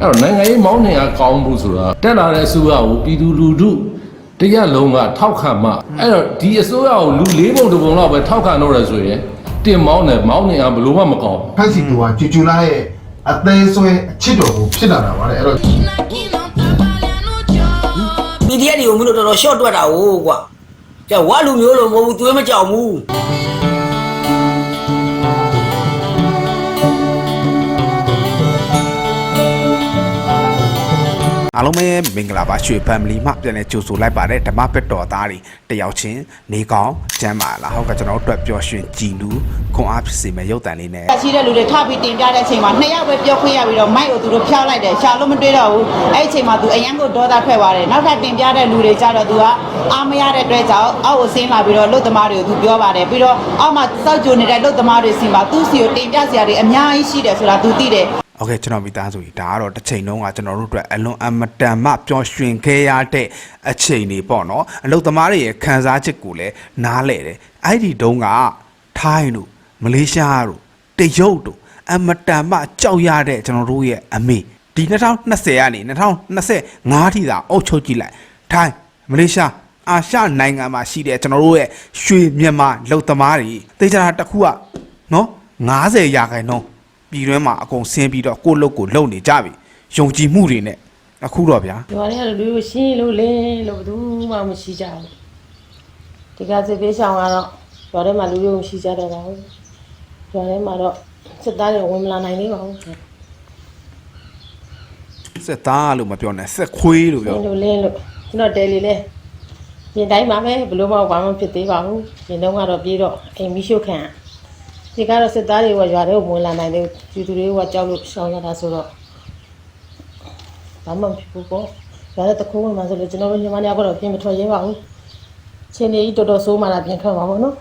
အဲ့တော့နိုင်ငံရေးမောင်းနှင်အားကောင်းမှုဆိုတာတက်လာတဲ့အစိုးရကိုပြည်သူလူထုတရက်လုံးကထောက်ခံမှအဲ့တော့ဒီအစိုးရကိုလူလေးပုံတစ်ပုံလောက်ပဲထောက်ခံတော့ရဆိုရင်တင်မောင်းတယ်မောင်းနှင်အားဘယ်လို့မှမကောင်းဖက်စီတူကကျူကျူလာရဲ့အသေးဆွဲအချစ်တော်ကိုဖြစ်လာတာပါလေအဲ့တော့ Aquí no está valiendo yo. PDF တွေကိုမင်းတို့တော်တော် short တွက်တာဟုတ်ကွာကျဝါလူမျိုးလို့မဟုတ်ဘူးသွေးမကြောက်ဘူး အားလုံးပဲမင်္ဂလာပါရွှေ family မှပြန်လဲကြိုဆိုလိုက်ပါတယ်ဓမ္မပက်တော်သားတွေတယောက်ချင်းနေကောင်းကျမ်းပါလားဟုတ်ကဲ့ကျွန်တော်တို့အတွက်ပျော်ရွှင်ကြည်နူးခွန်အားဖြစ်စေမယ့်ရုပ်တံလေးနဲ့ရှိတဲ့လူတွေထပြီးတင်ပြတဲ့အချိန်မှာနှစ်ယောက်ပဲပြောခွင့်ရပြီးတော့မိုက်ကိုသူတို့ဖျောက်လိုက်တယ်ရှာလို့မတွေ့တော့ဘူးအဲ့ဒီအချိန်မှာသူအရန်ကိုဒေါသထွက်သွားတယ်နောက်ထပ်တင်ပြတဲ့လူတွေကြတော့သူကအားမရတဲ့အတွက်ကြောင့်အောက်ကိုဆင်းလာပြီးတော့လုတ်သမားတွေကိုသူပြောပါတယ်ပြီးတော့အောက်မှာစောက်ကြိုနေတဲ့လုတ်သမားတွေစီမှာသူ့စီကိုတင်ပြစရာတွေအများကြီးရှိတယ်ဆိုတာသူသိတယ် โอเคကျွန်တော်မိသားစုကြီးဒါကတော့တစ်ချိန်လုံးကကျွန်တော်တို့အတွက်အလွန်အမတန်မှပျော်ရွှင်ခဲ့ရတဲ့အချိန်တွေပေါ့နော်အလုသမားတွေရဲ့ခံစားချက်ကိုလည်းနားလဲတယ်အဲ့ဒီတုန်းကထိုင်းတို့မလေးရှားတို့တရုတ်တို့အမတန်မှကြောက်ရတဲ့ကျွန်တော်တို့ရဲ့အမေဒီ2020ကနေ2025ထိသာအုပ်ချုပ်ကြည့်လိုက်ထိုင်းမလေးရှားအာရှနိုင်ငံမှာရှိတဲ့ကျွန်တော်တို့ရဲ့ရွှေမြန်မာလုံသမားတွေတေချာတာတစ်ခုကနော်90ရာခိုင်နှုန်း ပြည်တွင်းမှာအကုန်ဆင်းပြီးတော့ကိုယ့်လုပ်ကိုလုပ်နေကြပြီယုံကြည်မှုတွေနဲ့အခုတော့ဗျာဒီမှာလည်းလူကိုရှင်းလို့လင်းလို့ဘယ်သူမှမရှိကြဘူးဒီကစစ်ပေးဆောင်ကတော့ရွာထဲမှာလူတွေမရှိကြတော့ပါဘူးရွာထဲမှာတော့စစ်သားတွေဝင်မလာနိုင်သေးပါဘူးရှင်းစက်သားလို့မပြောနဲ့စက်ခွေးလို့ပြောလို့လင်းလို့ကျွန်တော်တယ်လီလဲရင်တိုင်းပါမယ်ဘယ်လို့မှဘာမှဖြစ်သေးပါဘူးရင်တော့ကတော့ပြေးတော့အိမ်မီးရှို့ခံ ဒီကတော့စစ်သားတွေကရွာထဲကိုဝင်လာနိုင်တယ်ပြည်သူတွေကကြောက်လို့ရှောင်ရတာဆိုတော့ဘာမှမဖြစ်ဘူးပေါ့ရွာထဲတခုဝင်မှာဆိုလို့ကျွန်တော်တို့ညီမနှစ်ယောက်ကတော့ပြင်မထွက်ရဲပါဘူးချင်းနေကြီးတော်တော်ဆိုးမှလာပြင်ထွက်ပါဘောနော်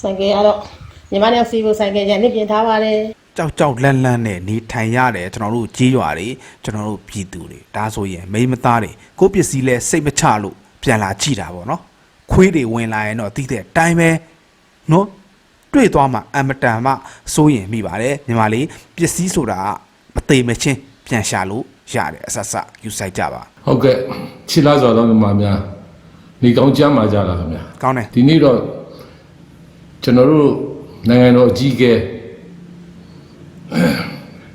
ဆိုင်ကယ်ကတော့ညီမနဲ့စီကိုဆိုင်ကယ်ရန်နေပြင်ထားပါတယ်ကြောက်ကြောက်လန့်လန့်နဲ့နေထိုင်ရတယ်ကျွန်တော်တို့ကြီးရွာတွေကျွန်တော်တို့ပြည်သူတွေဒါဆိုရင်မိန်းမသားတွေကိုယ့်ပစ္စည်းလဲစိတ်မချလို့ပြန်လာကြည့်တာပေါ့နော်ခွေးတွေဝင်လာရင်တော့တိတဲ့အတိုင်းပဲနော် တွေ့သွားမှအမတန်မှစိုးရင်မိပါတယ်ညီမလေးပစ္စည်းဆိုတာကမသေးမချင်းပြန်ရှာလို့ရတယ်အဆက်ဆက်ယူဆိုင်ကြပါဟုတ်ကဲ့ချစ်လားဆိုတော့မြန်မာများနေကောင်းကြမ်းပါကြလားခင်ဗျာကောင်းတယ်ဒီနေ့တော့ကျွန်တော်တို့နိုင်ငံတော်အကြီးအကဲ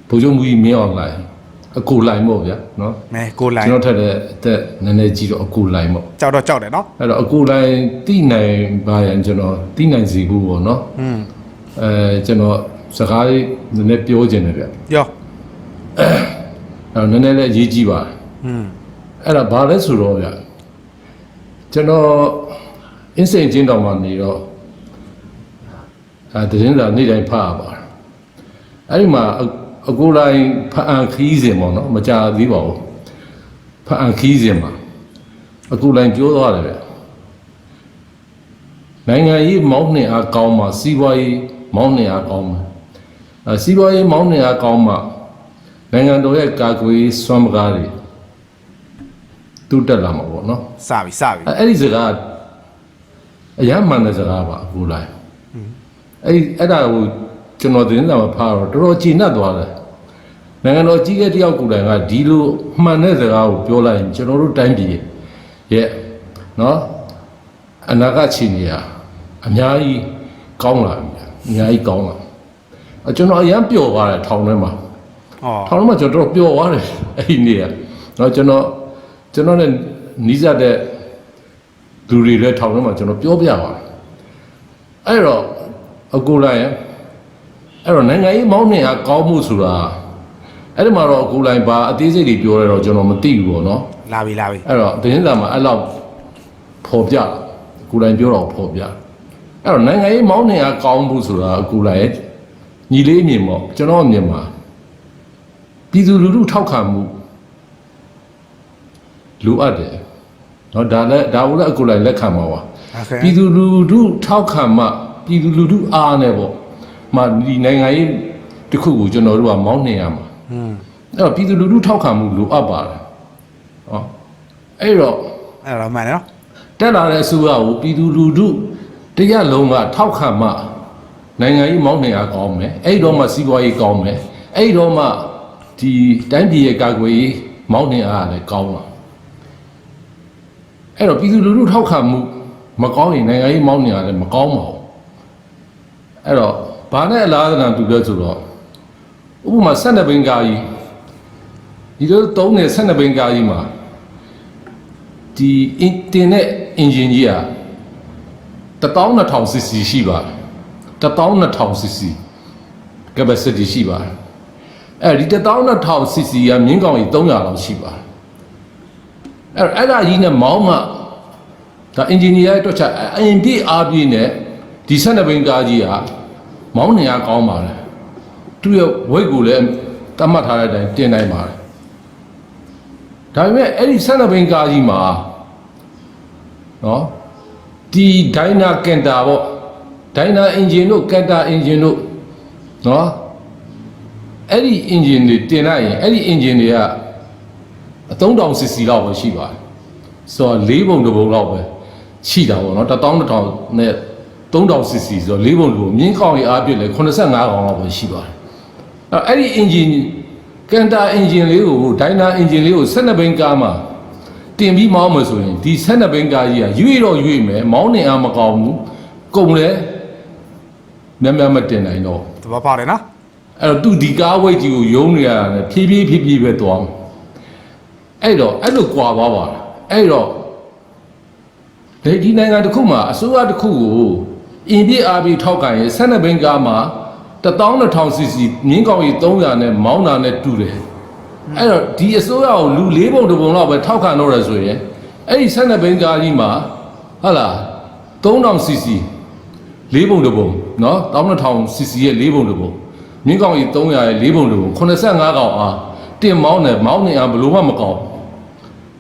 ဗိုလ်ချုပ်မူကြီးမင်းအောင်လှိုင် အကူလိုက်မို့ဗျာနော် မဲကိုလို ကျွ င်း န်တော်ထက်တဲ့အသက်နည်းနည်းကြီးတော့အကူလိုက်မို့ ကြောက်တော့ကြောက်တယ်နော် အဲ့တော့အကူလိုက်တိနိုင်ပါရင်ကျွန်တော်တိနိုင်စီဘူးပေါ့နော် อืม အဲကျွန်တော်စကားလေးနည်းနည်းပြောခြင်းတယ်ဗျ ရော အဲ့တော့နည်းနည်းလေးအရေးကြီးပါတယ် อืม အဲ့ဒါဘာလဲဆိုတော့ဗျကျွန်တော်အင်းစိန်ချင်းတောင်မှနေတော့အဲတရင်သာနေ့တိုင်းဖတ်ရပါတယ်အဲ့ဒီမှာအ အကူလိုက်ဖတ်အန်ခီးစင်ပေါ့နော်မကြသေးပါဘူးဖတ်အန်ခီးစင်မှာအကူလိုက်ပြောသွားတယ်ဗျနိုင်ငံရေးမောင်းနှင်အားကောင်းမှစီးပွားရေးမောင်းနှင်အားကောင်းမှအဲစီးပွားရေးမောင်းနှင်အားကောင်းမှနိုင်ငံတော်ရဲ့ကာကွယ်ရေးစွမ်းမကားတွေတူတက်လာမှာပေါ့နော်စပြီစပြီအဲအဲ့ဒီစကားအရမ်းမှန်တဲ့စကားပါအခုလိုက်အဲ့ဒီအဲ့ဒါကိုကျွန်တော်သတင်းစာမှာဖားတော့တော်တော်ကြည်နပ်သွားတယ် နိုင်ငံတော်ကြီးကတယောက်ကိုယ်တိုင်ကဒီလိုမှန်တဲ့စကားကိုပြောလိုက်ရင်ကျွန်တော်တို့တိုင်းပြည်ရဲ့နော်အနာဂတ်ချီနေရအများကြီးကောင်းလာပြီအများကြီးကောင်းလာအကျွန်တော်အရမ်းပျော်သွားတယ်ထောင်ထဲမှာဩထောင်ထဲမှာကျွန်တော်တော်တော်ပျော်သွားတယ်အဲ့ဒီနေ့ကနော်ကျွန်တော်ကျွန်တော်နဲ့နီးစပ်တဲ့လူတွေလည်းထောင်ထဲမှာကျွန်တော်ပြောပြပါတယ်အဲ့တော့အကူလိုက်ရင်အဲ့တော့နိုင်ငံရေးမောင်းနှင်အားကောင်းမှုဆိုတာ အဲ့ဒီမှာတော့အကူလိုက်ပါအသေးစိတ်တွေပြောရတော့ကျွန်တော်မသိဘူးပေါ့နော် လာပြီလာပြီ အဲ့တော့သတင်းစာမှာအဲ့လောက်ဖော်ပြတယ်အကူလိုက်ပြောတော့ဖော်ပြတယ်အဲ့တော့နိုင်ငံရေးမောင်းနှင်အားကောင်းမှုဆိုတာအကူလိုက်ရဲ့ညီလေးအမြင်ပေါ့ကျွန်တော်အမြင်မှာ ပြည်သူလူထုထောက်ခံမှုလိုအပ်တယ်เนาะဒါလည်းဒါကိုလည်းအခုလိုက်လက်ခံပါပါ โอเค ပြည်သူလူထုထောက်ခံမှပြည်သူလူထုအားနဲ့ပေါ့မှဒီနိုင်ငံရေးတစ်ခုကိုကျွန်တော်တို့ကမောင်းနှင်ရမှာ อืมအဲ့တော့ပြည်သူလူထုထောက်ခံမှုလိုအပ်ပါတယ်ဟောအဲ့တော့အဲ့တော့မှန်တယ်နော်တက်လာတဲ့အစိုးရကိုပြည်သူလူထုတရက်လုံးကထောက်ခံမှနိုင်ငံရေးမောင်းနှင်အားကောင်းမယ်အဲ့ဒီတော့မှစီးပွားရေးကောင်းမယ်အဲ့ဒီတော့မှဒီတိုင်းပြည်ရဲ့ကာကွယ်ရေးမောင်းနှင်အားကလည်းကောင်းလာအဲ့တော့ပြည်သူလူထုထောက်ခံမှုမကောင်းရင်နိုင်ငံရေးမောင်းနှင်အားလည်းမကောင်းပါဘူးအဲ့တော့ဘာနဲ့အလားအလာတူလဲဆိုတော့ ဥပမာ12ဘင်္ဂါကြီးဒီလိုသုံးတဲ့12ဘင်္ဂါကြီးမှာဒီအင်တင်တဲ့အင်ဂျင်ကြီးက12000 cc ရှိပါတယ်12000 cc capacity ရှိပါတယ်အဲဒီ12000 cc ကမြင်းကောင်ကြီး300လောက်ရှိပါတယ်အဲ့အဲ့ဒါကြီးနဲ့မောင်းမှဒါအင်ဂျင်နီယာရဲ့တွက်ချက်အင်ပြည့်အားပြည့်နဲ့ဒီ12ဘင်္ဂါကြီးကမောင်းနေရကောင်းပါတယ် သူ့ရဲ့ weight ကိုလည်းတတ်မှတ်ထားတဲ့အတိုင်းတင်နိုင်ပါတယ်ဒါပေမဲ့အဲ့ဒီ12ဘင်္ဂါကြီးမှာနော်ဒီဒိုင်နာကင်တာပေါ့ဒိုင်နာအင်ဂျင်တို့ကင်တာအင်ဂျင်တို့နော်အဲ့ဒီအင်ဂျင်တွေတင်လိုက်ရင်အဲ့ဒီအင်ဂျင်တွေကအ3000 cc လောက်ပဲရှိပါတယ်ဆိုတော့၄ပုံတစ်ပုံလောက်ပဲရှိတာပေါ့နော်12000နဲ့3000 cc ဆိုတော့၄ပုံတစ်ပုံမြင်းကောင်းကြီးအားပြည့်လဲ85ကောင်လောက်ပဲရှိပါတယ် အဲ့အဲ့ဒီအင်ဂျင်ကန်တာအင်ဂျင်လေးကိုဒိုင်နာအင်ဂျင်လေးကို12ဘိန်းကားမှာတင်ပြီးမောင်းမယ်ဆိုရင်ဒီ12ဘိန်းကားကြီးကရွေ့တော့ရွေ့မယ်မောင်းနေအားမကောင်းဘူးကုန်လဲများများမတင်နိုင်တော့သဘောပေါက်တယ်နော်အဲ့တော့သူဒီကားဝိတ်ကြီးကိုယုံနေရတာနဲ့ဖြည်းဖြည်းဖြည်းဖြည်းပဲသွားမှာအဲ့တော့အဲ့လိုကွာသွားပါလားအဲ့တော့ဒီဒီနိုင်ငံတစ်ခုမှာအစိုးရတစ်ခုကိုအင်ပြည့်အားပြီးထောက်ကန်ရင်12ဘိန်းကားမှာ 12000 cc မြင်းကောင်ကြီး300နဲ့မောင်းတာနဲ့တူတယ်အဲ့တော့ဒီအစိုးရကိုလူ၄ပုံတစ်ပုံလောက်ပဲထောက်ခံတော့ရဆိုရင်အဲ့ဒီ12ဘိန်းကားကြီးမှာဟုတ်လား 3000 cc ၄ပုံတစ်ပုံနော်12000 cc ရဲ့၄ပုံတစ်ပုံမြင်းကောင်ကြီး300ရဲ့၄ပုံတစ်ပုံ85ကောင်အားတင်မောင်းတယ်မောင်းနေအားဘယ်လို့မှမကောင်းဘူး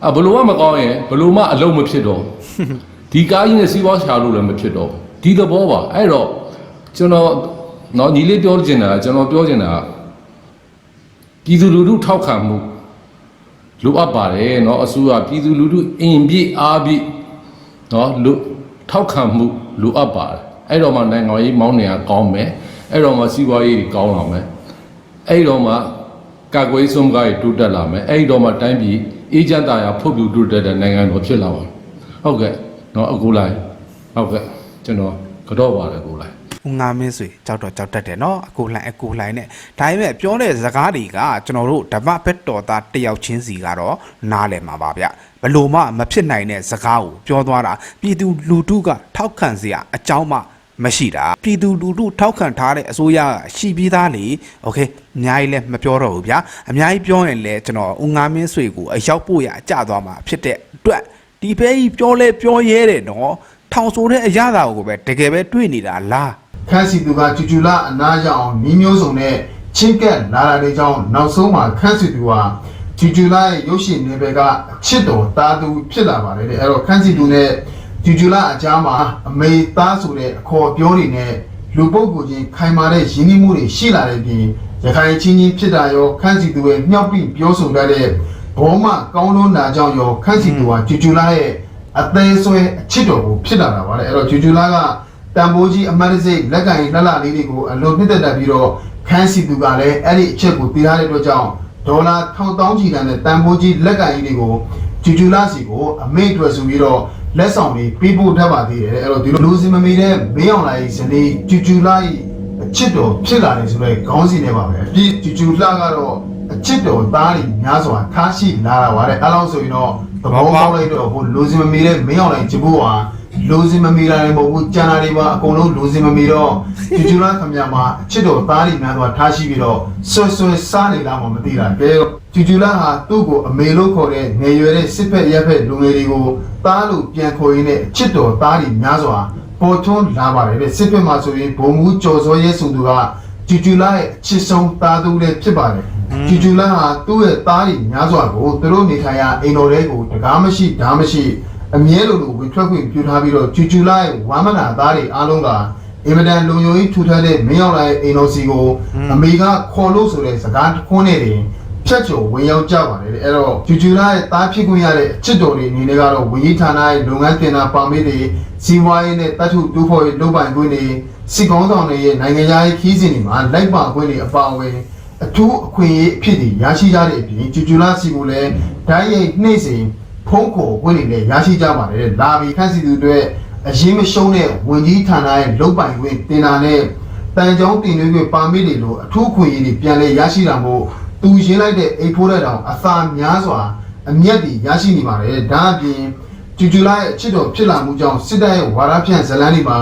အဘယ်လို့မှမကောင်းရင်ဘယ်လို့မှအလုံးမဖြစ်တော့ဘူးဒီကားကြီးနဲ့စီးပွားရှာလို့လည်းမဖြစ်တော့ဘူးဒီသဘောပါအဲ့တော့ကျွန်တော် နော်ညီလေးပြောချင်တာကကျွန်တော်ပြောချင်တာကပြည်သူလူထုထောက်ခံမှုလိုအပ်ပါတယ်เนาะအစိုးရပြည်သူလူထုအင်ပြည့်အားပြည့်เนาะလူထောက်ခံမှုလိုအပ်ပါတယ်အဲ့တော့မှနိုင်ငံရေးမောင်းနေရကောင်းမယ်အဲ့တော့မှစီးပွားရေးကောင်းလာမယ်အဲ့တော့မှကာကွယ်ရေးစွမ်းကားတွေတိုးတက်လာမယ်အဲ့တော့မှတိုင်းပြည်အေဂျင့်တာယာဖုတ်ပြတိုးတက်တဲ့နိုင်ငံတော်ဖြစ်လာပါမယ်ဟုတ်ကဲ့เนาะအခုလိုက်ဟုတ်ကဲ့ကျွန်တော်ကတော့ပါတယ်အခုလိုက် ဦးငါမင်းဆွေကြောက်တော့ကြောက်တတ်တယ်နော်အကိုလှိုင်းအကိုလှိုင်းနဲ့ဒါပေမဲ့ပြောတဲ့စကားတွေကကျွန်တော်တို့ဓမ္မဘက်တော်သားတယောက်ချင်းစီကတော့နားလည်မှာပါဗျဘလို့မှမဖြစ်နိုင်တဲ့စကားကိုပြောသွားတာပြည်သူလူထုကထောက်ခံစရာအကြောင်းမှမရှိတာပြည်သူလူထုထောက်ခံထားတဲ့အစိုးရကရှိပြီးသားလေโอเคအများကြီးလည်းမပြောတော့ဘူးဗျာအများကြီးပြောရင်လည်းကျွန်တော်ဦးငါမင်းဆွေကိုအရောက်ပို့ရအကြသွားမှာဖြစ်တဲ့အတွက်ဒီဘဲကြီးပြောလဲပြောရဲတယ်နော်ထောင်ဆိုတဲ့အရာသာကိုပဲတကယ်ပဲတွေ့နေတာလား ခန်းစီသူကကျူကျူလာအနားရောက်အောင်နီးမျိုးစုံနဲ့ချင်းကက်လာလာတဲ့ကြောင့်နောက်ဆုံးမှာခန်းစီသူဟာကျူကျူလာရဲ့ရုပ်ရှင်နယ်ပယ်ကအချစ်တော်တာသူဖြစ်လာပါတယ်တဲ့အဲ့တော့ခန်းစီသူနဲ့ကျူကျူလာအကြားမှာအမေသားဆိုတဲ့အခေါ်ပြောတွေနဲ့လူပုဂ္ဂိုလ်ချင်းခိုင်မာတဲ့ရင်းနှီးမှုတွေရှိလာတဲ့ပြင်ရခိုင်ချင်းချင်းဖြစ်တာရောခန်းစီသူရဲ့မြောက်ပြီးပြောဆိုတတ်တဲ့ဘောမကောင်းလုံးနာကြောင့်ရောခန်းစီသူဟာကျူကျူလာရဲ့အသေးဆွဲအချစ်တော်ကိုဖြစ်လာတာပါလေအဲ့တော့ကျူကျူလာက တန်ဖိုးကြီးအမတ်တစိတ်လက်ကင်လှလှလေးတွေကိုအလွန်နှစ်သက်တတ်ပြီးတော့ခန်းစီသူကလည်းအဲ့ဒီအချက်ကိုသိထားတဲ့အတွက်ကြောင့်ဒေါ်လာထောင်တောင်းချီတန်တဲ့တန်ဖိုးကြီးလက်ကင်ကြီးတွေကိုဂျူဂျူလာစီကိုအမိတ်အတွက်ဆိုပြီးတော့လက်ဆောင်တွေပေးဖို့တတ်ပါသေးတယ်အဲ့တော့ဒီလိုလူစီမမီတဲ့မင်းအောင်လာကြီးဇနီးဂျူဂျူလာကြီးအချစ်တော်ဖြစ်လာတယ်ဆိုတော့ခေါင်းစီနဲ့ပါပဲအပြည့်ဂျူဂျူလာကတော့အချစ်တော်သားတွေများစွာထားရှိလာတာပါတဲ့အဲ့လောက်ဆိုရင်တော့သဘောပေါက်လိုက်တော့ဟိုလူစီမမီတဲ့မင်းအောင်လာကြီးဂျပူဟာ လိုစင်မမီတာလည်းမဟုတ်ဘူးကျန်တာတွေပါအကုန်လုံးလိုစင်မမီတော့ကျူကျူလာခမရမှာအချစ်တော်သားတွေများတော့ထားရှိပြီးတော့ဆွဆွစားနေလားမမသိတာကဲကျူကျူလာဟာသူ့ကိုအမေလို့ခေါ်တဲ့ငယ်ရွယ်တဲ့စစ်ဖက်ရက်ဖက်လူငယ်တွေကိုသားလို့ပြန်ခေါ်ရင်းနဲ့အချစ်တော်သားတွေများစွာပေါ်ထွန်းလာပါတယ်တဲ့စစ်ဖက်မှာဆိုရင်ဘုံမူကြော်စောရဲဆိုသူကကျူကျူလာရဲ့အချစ်ဆုံးသားသူလည်းဖြစ်ပါတယ်ကျူကျူလာဟာသူ့ရဲ့သားတွေများစွာကိုသူတို့နေထိုင်ရာအိမ်တော်တွေကိုတကားမရှိဓာမရှိ အမြဲလိုလိုဝင်ထွက်ခွင့်ပြုထားပြီးတော့ကျူကျူလာရဲ့ဝမ်းမနာသားတွေအားလုံးကအင်မတန်လုံယုံကြီးထူထပ်တဲ့မင်းအောင်လာရဲ့အိမ်တော်စီကိုအမေကခေါ်လို့ဆိုတဲ့စကားတစ်ခွန်းနဲ့တင်ဖြတ်ကျော်ဝင်ရောက်ကြပါတယ်တဲ့အဲ့တော့ကျူကျူလာရဲ့တားဖြစ်ခွင့်ရတဲ့အချစ်တော်တွေအနေနဲ့ကတော့ဝင်းကြီးဌာနရဲ့လုပ်ငန်းတင်တာပါမစ်တွေစီးပွားရေးနဲ့တတ်ထုတူဖို့ရေးလုပ်ပိုင်ခွင့်တွေစီကောင်းဆောင်တွေရဲ့နိုင်ငံခြားရေးခီးစဉ်တွေမှာလိုက်ပါခွင့်တွေအပါအဝင်အထူးအခွင့်အရေးအဖြစ်တွေရရှိကြတဲ့အပြင်ဂျူဂျူလာစီကိုလည်းဓာတ်ရိုက်နှိမ့်စဉ် ဖုံးခေါ်ဝင်နေလည်းရရှိကြပါတယ်တဲ့လာပြီးခန့်စီသူတွေအရင်မရှုံးတဲ့ဝင်ကြီးဌာနရဲ့လုံပိုင်ခွင့်တင်တာနဲ့တန်ကြောင်းတင်သွင်းခွင့်ပါမစ်တွေလိုအထူးအခွင့်အရေးတွေပြန်လည်ရရှိတာမို့သူရင်းလိုက်တဲ့အိတ်ဖိုးတဲ့တောင်အသာများစွာအမျက်တွေရရှိနေပါတယ်ဒါအပြင်ကျူကျူလာရဲ့အချစ်တော်ဖြစ်လာမှုကြောင့်စစ်တပ်ရဲ့ဝါဒဖြန့်ဇလန်းတွေမှာ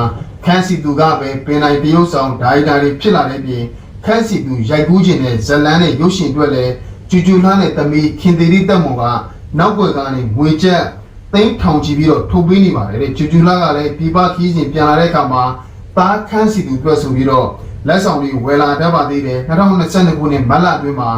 ခန်းစီသူကပဲပင်နိုင်တရုတ်ဆောင်ဒါရိုက်တာတွေဖြစ်လာတဲ့ပြင်ခန်းစီသူရိုက်ကူးခြင်းနဲ့ဇလန်းနဲ့ရုပ်ရှင်အတွက်လည်းကျူကျူလာနဲ့တမီခင်သေးရီတက်မွန်က နောက်ွယ်ကနေငွေကျပ်သိန်းထောင်ချီပြီးတော့ထုတ်ပေးနေပါတယ်တဲ့ကျူကျူလာကလည်းပြပခီးစဉ်ပြန်လာတဲ့အခါမှာတားခန်းစီသူအတွက်ဆိုပြီးတော့လက်ဆောင်တွေဝယ်လာတတ်ပါသေးတယ်2022ခုနှစ်မတ်လအတွင်းမှာ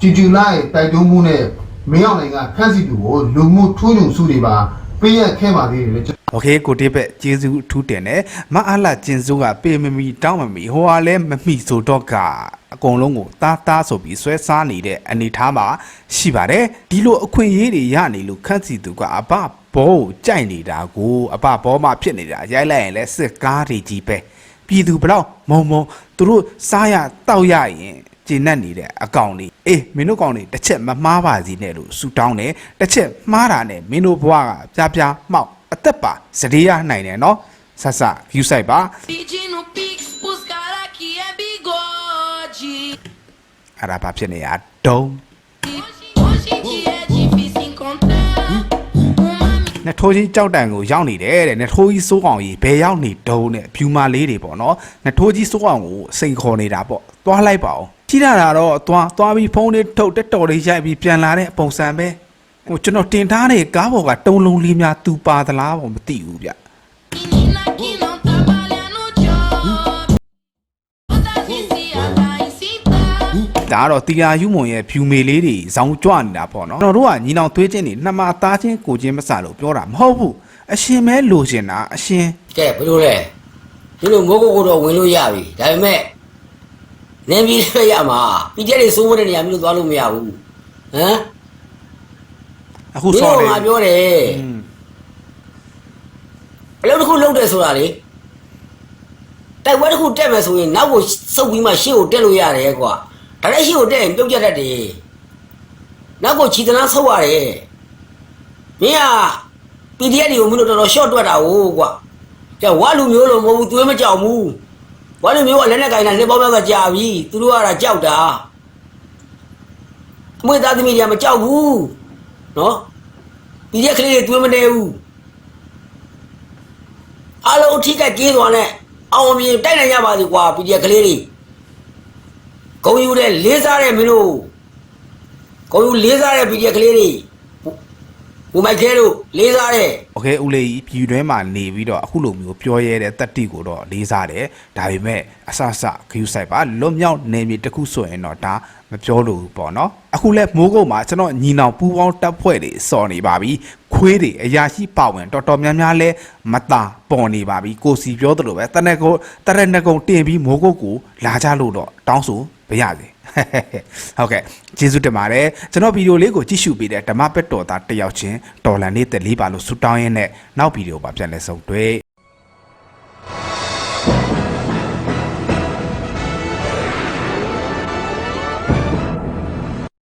ကျူကျူလာရဲ့တိုက်တွန်းမှုနဲ့မင်းအောင်နိုင်ကခန်းစီသူကိုလူမှုထူးညွန်စုတွေပါ ပေးရခဲ့ပါသေးတယ်လေ โอเคကိုတိဘက်ကျေးဇူးအထူးတင်တယ်မအားလာကျင်စိုးကပေမမီတောင်းမမီဟိုဟာလဲမမိဆိုတော့ကအကုန်လုံးကိုတားတားဆိုပြီးဆွဲစားနေတဲ့အနေထားမှာရှိပါတယ်ဒီလိုအခွင့်အရေးတွေရနေလို့ခန့်စီသူကအဘဘောကိုကြိုက်နေတာကိုအဘဘောမှဖြစ်နေတာရိုက်လိုက်ရင်လဲစစ်ကားတွေကြီးပဲပြည်သူဘလောက်မုံမုံသူတို့စားရတောက်ရရင်ကျဉ်တ်နေတဲ့အကောင်တွေ အေးမင်းတို့ကောင်တွေတစ်ချက်မမှားပါစီနဲ့လို့ဆူတောင်းတယ်တစ်ချက်မှားတာနဲ့မင်းတို့ဘဝကပြားပြားမှောက်အသက်ပါစတေးရနိုင်တယ်နော်ဆက်ဆက် view site ပါ Pedindo pix pros cara que é bigode. အဲ့ဒါဘာဖြစ်နေရတုံး Hoje em dia é difícil encontrar uma နှစ်ထိုးကြီးကြောက်တန်ကိုရောက်နေတယ်တဲ့နှစ်ထိုးကြီးစိုးအောင်ကြီးဘယ်ရောက်နေတုံးတဲ့ဖြူမလေးတွေပေါ့နော်နှစ်ထိုးကြီးစိုးအောင်ကိုစိန်ခေါ်နေတာပေါ့သွားလိုက်ပါအောင် ကြည့်ရတာတော့သွားသွားပြီးဖုန်းလေးထုတ်တက်တော်လေးရိုက်ပြီးပြန်လာတဲ့ပုံစံပဲဟိုကျွန်တော်တင်ထားတဲ့ကားပေါ်ကတုံးလုံးလေးများသူပါသလားပေါ့မသိဘူးဗျ menina que não trabalha no job. Toda viciada em citar. ဒါကတော့တီယာယူမွန်ရဲ့ဖြူမေလေးတွေဇောင်းကြွနေတာပေါ့နော်ကျွန်တော်တို့ကညီနောင်သွေးချင်းတွေနှမသားချင်းကိုချင်းမဆလို့ပြောတာမဟုတ်ဘူးအရှင်မဲလိုချင်တာအရှင်ကဲဘယ်လိုလဲဒီလိုမိုးကိုကိုတော့ဝင်လို့ရပြီဒါပေမဲ့ နင်းပြီးလည်းရမှာပြီးတဲ့တွေစိုးမတဲ့နေရာမျိုးသွားလို့မရဘူးဟမ်အခုဒီဆောလိုင်းနေငါပြောတယ်อืมအလုပ်တစ်ခုလုပ်တယ်ဆိုတာလေတိုက်ပွဲတစ်ခုတက်မယ်ဆိုရင်နောက်ကိုစုပ်ပြီးမှရှေ့ကိုတက်လို့ရတယ်ကွာဒါလည်းရှေ့ကိုတက်ရင်ပြုတ်ကျတတ်တယ်နောက်ကိုခြေတန်းဆုပ်ရတယ်မင်းက PDF တွေကိုမင်းတို့တော်တော် short တွက်တာဟုတ်ကွာကျဝါလူမျိုးလို့မဟုတ်ဘူးသွေးမကြောက်ဘူး ဝါလူမျိုးကလက်နဲ့ကင်တာလက်ပေါင်းများစွာကြာပြီသူတို့ကကြောက်တာအမွေသားသမီးတွေကမကြောက်ဘူးနော် PDF ကလေးတွေသွေးမနေဘူးအားလုံးအထိကကြေးသွားနဲ့အောင်အမြင်တိုက်နိုင်ကြပါစေကွာပီဒီကလေးတွေဂုံယူတဲ့လေးစားတဲ့မင်းတို့ဂုံယူလေးစားတဲ့ပီဒီကလေးတွေ ဘူမိုက်ခဲတို့လေးစားတဲ့ โอเคဦးလေးကြီးပြည်တွင်းမှာနေပြီးတော့အခုလိုမျိုးပြောရဲတဲ့တက်တိကိုတော့လေးစားတယ်ဒါပေမဲ့အဆအဆခယူဆိုင်ပါလွတ်မြောက်နေမြေတစ်ခုဆိုရင်တော့ဒါမပြောလို့ဘူးပေါ့နော်အခုလဲမိုးကုတ်မှာကျွန်တော်ညီနောင်ပူပေါင်းတပ်ဖွဲ့တွေစော်နေပါပြီခွေးတွေအရာရှိပါဝင်တော်တော်များများလဲမတာပေါ်နေပါပြီကိုစီပြောသလိုပဲတနက်ကိုတရက်နှစ်ကုံတင်ပြီးမိုးကုတ်ကိုလာကြလို့တော့တောင်းဆိုပါရစေ ဟုတ်ကဲ့ကျေးဇူးတင်ပါတယ်ကျွန်တော်ဗီဒီယိုလေးကိုကြည့်ရှုပေးတဲ့ဓမ္မပက်တော်သားတစ်ယောက်ချင်းတော်လန်လေးတက်လေးပါလို့ဆုတောင်းရင်းနဲ့နောက်ဗီဒီယိုပါပြန်လဲဆုံတွေ့